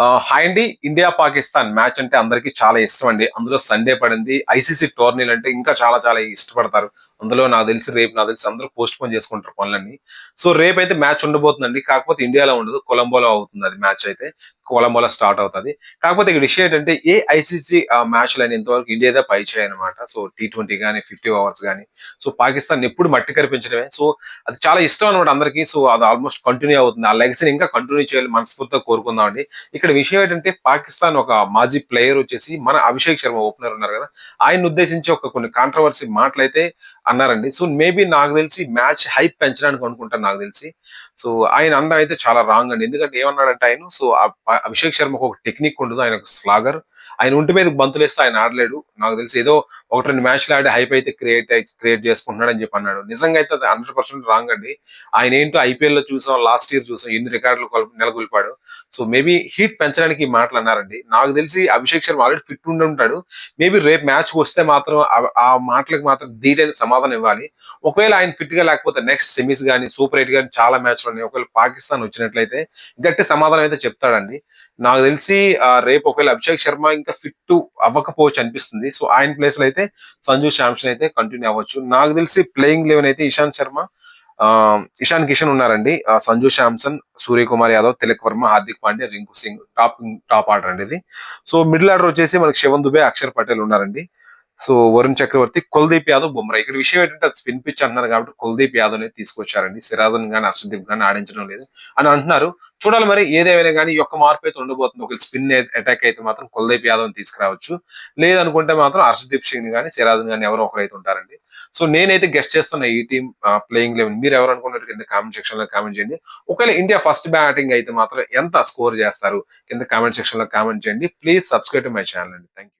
ఆ, హాయ్ అండి. India Pakistan match అంటే అందరికీ చాలా ఇష్టం అండి. అందులో సండే పడింది. ఐసీసీ టోర్నీలు అంటే ఇంకా చాలా చాలా ఇష్టపడతారు. అందులో నాకు తెలిసి రేపు నాకు తెలిసి అందరూ పోస్ట్ పోన్ చేసుకుంటారు పనులన్నీ. సో రేపు అయితే మ్యాచ్ ఉండబోతుందండి. కాకపోతే ఇండియాలో ఉండదు కొలంబోలో అవుతుంది అది మ్యాచ్ అయితే. కొలంబోలో స్టార్ట్ అవుతుంది. కాకపోతే ఇక్కడ విషయం ఏంటంటే ఏ ఐసీసీ మ్యాచ్లు అయిన ఇంతవరకు ఇండియాదే పై చేయనమాట సో టీ ట్వంటీ కానీ ఫిఫ్టీ ఓవర్స్ కానీ సో పాకిస్తాన్ ఎప్పుడు మట్టి కనిపించడమే సో అది చాలా ఇష్టం అనమాట అందరికీ. సో అది ఆల్మోస్ట్ కంటిన్యూ అవుతుంది. ఆ లెగసీని ఇంకా కంటిన్యూ చేయాలి మనస్ఫూర్తిగా కోరుకుందామండి. ఇక్కడ విషయం ఏంటంటే పాకిస్తాన్ ఒక మాజీ ప్లేయర్ వచ్చేసి మన అభిషేక్ శర్మ ఓపెనర్ ఉన్నారు కదా. ఆయన ఉద్దేశించి ఒక కొన్ని కాంట్రవర్సీ మాటలు అయితే అన్నారండి. సో మేబీ నాకు తెలిసి మ్యాచ్ హైప్ పెంచడానికి అనుకుంటాను నాకు తెలిసి. సో ఆయన అన్న అయితే చాలా రాంగ్ అండి. ఎందుకంటే ఏమన్నాడంటే ఆయన సో అభిషేక్ శర్మకు ఒక టెక్నిక్ ఉండదు. ఆయన ఒక స్లాగర్. ఆయన ఒంటి మీద బంతులు వేస్తే ఆయన ఆడలేడు. నాకు తెలిసి ఏదో ఒకటి రెండు మ్యాచ్లు ఆడి హైప్ అయితే క్రియేట్ క్రియేట్ చేసుకుంటున్నాడు అని చెప్పి అన్నాడు. నిజంగా అయితే అది హండ్రెడ్ పర్సెంట్ రాంగ్ అండి. ఆయన ఏంటో ఐపీఎల్లో చూసాం లాస్ట్ ఇయర్ చూసాం ఎన్ని రికార్డులు నెలకొల్పాడు. సో మేబీ హీట్ పెంచడానికి ఈ మాటలు అన్నారండి. నాకు తెలిసి అభిషేక్ శర్మ ఆల్రెడీ ఫిట్ ఉండి ఉంటాడు. మేబీ రేపు మ్యాచ్ వస్తే మాత్రం ఆ- ఆ మాటలకు మాత్రం ధీటైన సమాధానం ఇవ్వాలి. ఒకవేళ ఆయన ఫిట్గా లేకపోతే నెక్స్ట్ సెమీస్ కానీ సూపర్ ఎయిట్ కానీ చాలా మ్యాచ్లు ఉన్నాయి. ఒకవేళ పాకిస్తాన్ వచ్చినట్లయితే గట్టి సమాధానం అయితే చెప్తాడండి. నాకు తెలిసి రేపు ఒకవేళ అభిషేక్ శర్మ ఇంకా ఫిట్ అవ్వకపోవచ్చు అనిపిస్తుంది. సో ఆయన ప్లేస్లో అయితే సంజు శాంసన్ అయితే కంటిన్యూ అవ్వచ్చు. నాకు తెలిసి ప్లేయింగ్ లెవెన్ అయితే ఇషాంత్ శర్మ ఆ, ఇషాన్ కిషన్ ఉన్నారండి. Sanju Samson Suryakumar Yadav Tilak Varma Hardik Pandey Rinku Singh top top order అండి ఇది. సో మిడిల్ ఆర్డర్ వచ్చేసి మనకి శివన్ దుబే అక్షర్ పటేల్ ఉన్నారండి. సో వరుణ్ చక్రవర్తి కుల్దీప్ యాదవ్ బుమ్రా. ఇక్కడ విషయం ఏంటంటే అది స్పిన్ పిచ్ అంటున్నారు కాబట్టి కుల్దీప్ యాదవ్ని తీసుకొచ్చారండి. సిరాజన్ గాని హర్షదీప్ గాని ఆడించడం లేదు అని అంటున్నారు. చూడాలి మరి ఏదేమైనా కానీ ఈ యొక్క మార్పు అయితే ఉండబోతుంది. ఒకవేళ స్పిన్ అటాక్ అయితే మాత్రం కుల్దీప్ యాదవ్ తీసుకురావచ్చు. లేదనుకుంటే మాత్రం హర్షదీప్ సింగ్ గాని సిరాజన్ గాని ఎవరో ఒకరు అయితే ఉంటారండి. సో నేనైతే గెస్ట్ చేస్తున్న ఈ టీం ప్లేయింగ్ లెవెన్. మీరు ఎవరు అనుకున్నట్టు కింద కామెంట్ సెక్షన్లో కామెంట్ చేయండి. ఒకవేళ ఇండియా ఫస్ట్ బ్యాటింగ్ అయితే మాత్రం ఎంత స్కోర్ చేస్తారు? కింద కామెంట్ సెక్షన్లో కామెంట్ చేయండి. Please subscribe to my channel అండి. థ్యాంక్